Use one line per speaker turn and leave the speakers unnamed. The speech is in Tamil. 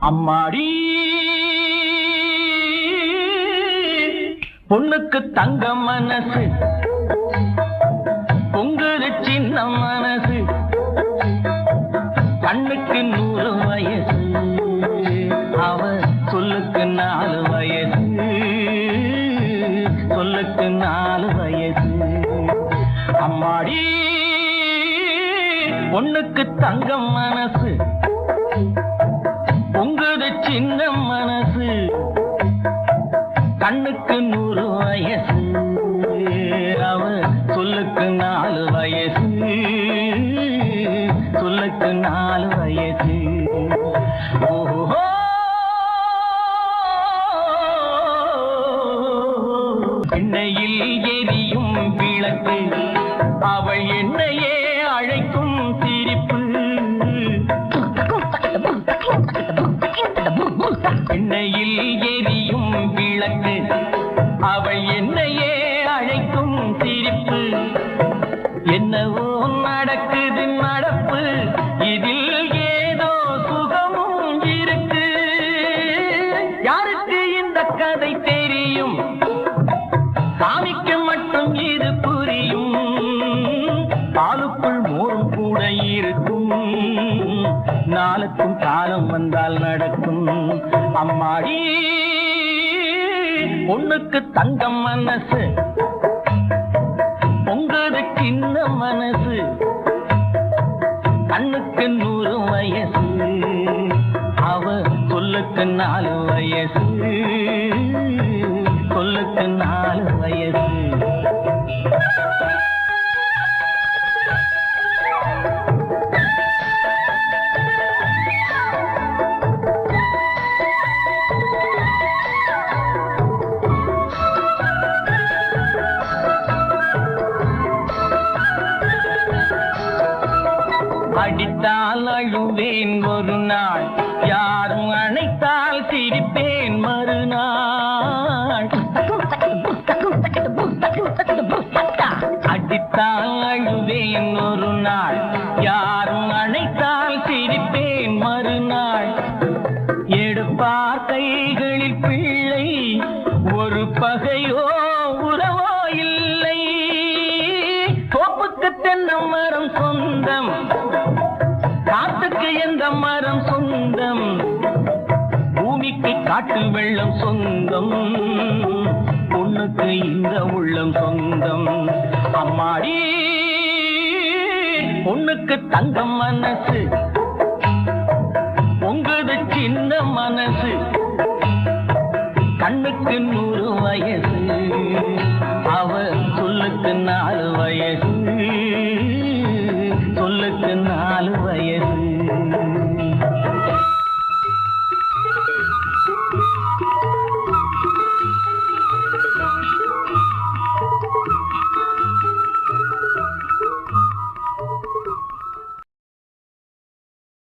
அம்மாடி. பொண்ணுக்கு தங்க மனசு பொங்குது சின்ன மனசு கண்ணுக்கு நூறு வயசு அவ சொல்லுக்கு நாலு வயசு சொல்லுக்கு நாலு வயசு. அம்மாடி பொண்ணுக்கு தங்க மனசு சின்ன மனசு. கண்ணுக்கு நூறு வயசு. அவ சொல்லுக்கு நாலு வயசு. சொல்லுக்கு நாலு வயசு. ஓஹோ. எண்ணெயில் எரியும் விளக்கு. அவள் என்னையே அவள் என்னையே அழைக்கும் சிரிப்பு. என்னவோ நடக்குது நடப்பு. இதில் ஏதோ சுகமும் இருக்கு. யாருக்கு இந்த கதை தெரியும்? சாமிக்கு மட்டும் இது புரியும். பாலுக்குள் மோரும் கூட இருக்கும். நாளுக்கும் காலம் வந்தால் நடக்கும். அம்மாடி பொண்ணுக்கு தங்கம் மனசு உங்களுக்கு சின்ன மனசு கண்ணுக்கு நூறு வயசு அவ சொல்லுக்கு நாலு வயசு சொல்லுக்கு நாலு வயசு. அடித்தால் அழுவேன் ஒரு நாள் யாரும் அணைத்தால் சிரிப்பேன் மறுநாள். அடித்தால் அழுவேன் ஒரு நாள் யாரும் அணைத்தால் சிரிப்பேன் மறுநாள். எடுப்பார் கைகளில் பிள்ளை ஒரு பகையோ காட்டுக்கு மரம் சொந்தம். காட்டுக்கு எந்த மரம் சொந்தம்? பூமிக்கு காட்டு வெள்ளம் சொந்தம். பொண்ணுக்கு இந்த உள்ளம் சொந்தம். அம்மாடி பொண்ணுக்கு தங்கம் மனசு. உங்களது சின்ன மனசு. கண்ணுக்கு நூறு வயசு. அவ சொல்லுக்கு நாலு வயசு. சொல்லுக்கு நாலு வயது.